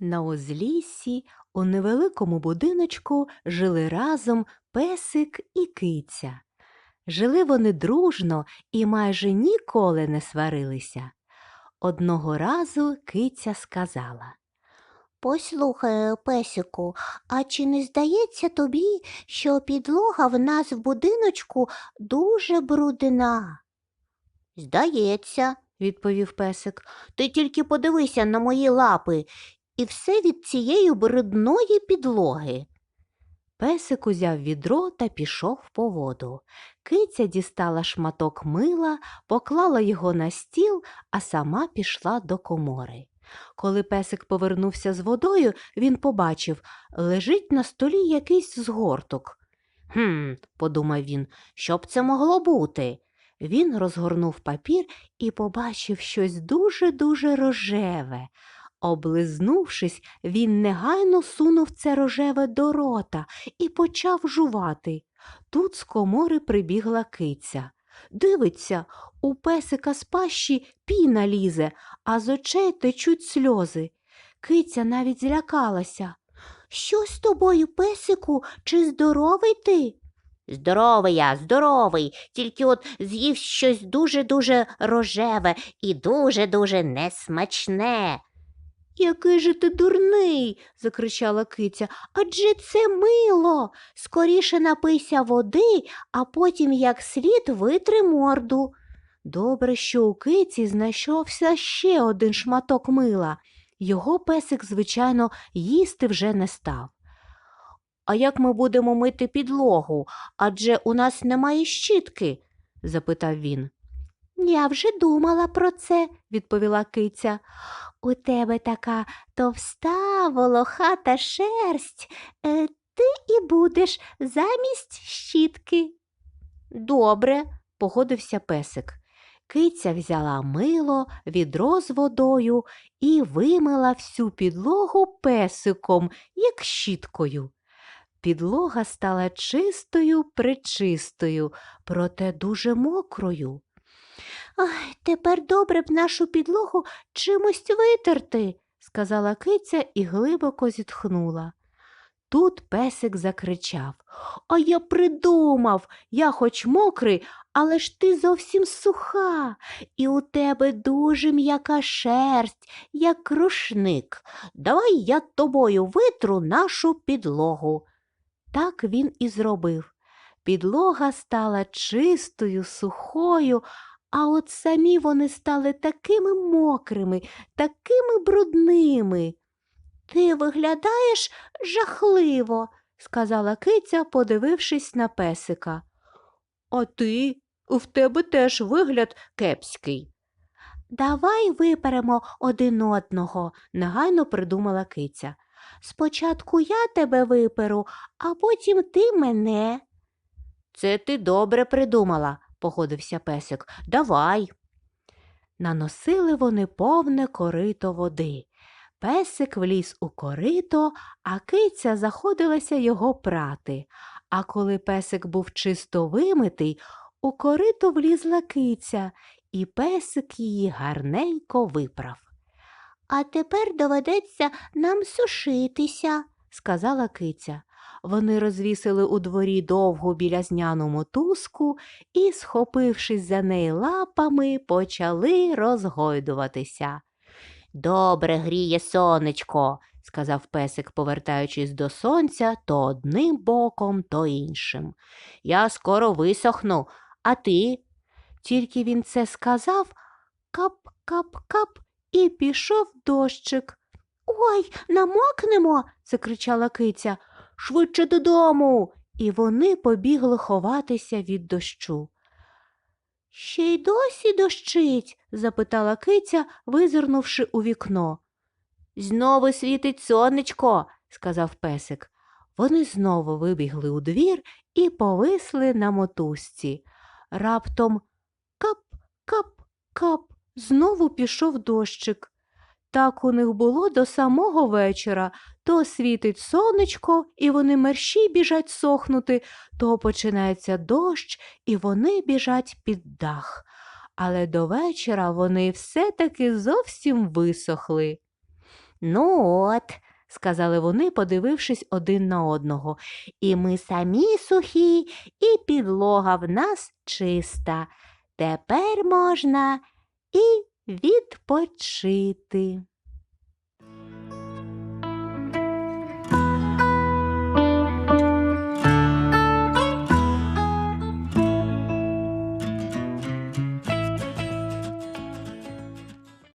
На узліссі у невеликому будиночку жили разом песик і киця. Жили вони дружно і майже ніколи не сварилися. Одного разу киця сказала Послухай, песику, а чи не здається тобі, що підлога в нас в будиночку дуже брудна? Здається, відповів песик. Ти тільки подивися на мої лапи, і все від цієї брудної підлоги. Песик узяв відро та пішов по воду. Киця дістала шматок мила, поклала його на стіл, а сама пішла до комори. Коли песик повернувся з водою, він побачив, лежить на столі якийсь згорток. Хм, подумав він, що б це могло бути? Він розгорнув папір і побачив щось дуже-дуже рожеве. Облизнувшись, він негайно сунув це рожеве до рота і почав жувати. Тут з комори прибігла киця. Дивиться, у песика з пащі піна лізе, а з очей течуть сльози. Киця навіть злякалася. Що з тобою, песику, чи здоровий ти? Здоровий я, здоровий, тільки от з'їв щось дуже-дуже рожеве і дуже-дуже несмачне. Який же ти дурний, закричала киця. Адже це мило. Скоріше напийся води, а потім як слід витри морду. Добре, що у киці знайшовся ще один шматок мила. Його песик, звичайно, їсти вже не став. А як ми будемо мити підлогу? Адже у нас немає щітки? запитав він. Я вже думала про це, відповіла киця. У тебе така товста, волохата шерсть. Е, ти і будеш замість щітки. Добре, погодився песик. Киця взяла мило, відро з водою і вимила всю підлогу песиком, як щіткою. Підлога стала чистою причистою, проте дуже мокрою. Ай, тепер добре б нашу підлогу чимось витерти, сказала киця і глибоко зітхнула. Тут песик закричав А я придумав, я хоч мокрий, але ж ти зовсім суха, і у тебе дуже м'яка шерсть, як рушник. Давай я тобою витру нашу підлогу. Так він і зробив. Підлога стала чистою, сухою, а от самі вони стали такими мокрими, такими брудними. Ти виглядаєш жахливо, сказала киця, подивившись на песика. А ти в тебе теж вигляд кепський. Давай виперемо один одного, негайно придумала киця. Спочатку я тебе виперу, а потім ти мене. Це ти добре придумала, погодився песик. Давай. Наносили вони повне корито води. Песик вліз у корито, а киця заходилася його прати. А коли песик був чисто вимитий, у корито влізла киця, і песик її гарненько виправ. А тепер доведеться нам сушитися, сказала киця. Вони розвісили у дворі довгу білязняну мотузку і, схопившись за неї лапами, почали розгойдуватися. Добре гріє сонечко, сказав песик, повертаючись до сонця то одним боком, то іншим. Я скоро висохну, а ти? Тільки він це сказав кап-кап-кап і пішов дощик. Ой, намокнемо, закричала киця. Швидше додому. І вони побігли ховатися від дощу. Ще й досі дощить? запитала киця, визирнувши у вікно. Знову світить сонечко, сказав песик. Вони знову вибігли у двір і повисли на мотузці. Раптом кап-кап-кап знову пішов дощик. Так у них було до самого вечора. То світить сонечко, і вони мерщій біжать сохнути, то починається дощ, і вони біжать під дах. Але до вечора вони все таки зовсім висохли. Ну от, сказали вони, подивившись один на одного. І ми самі сухі, і підлога в нас чиста. Тепер можна і відпочити.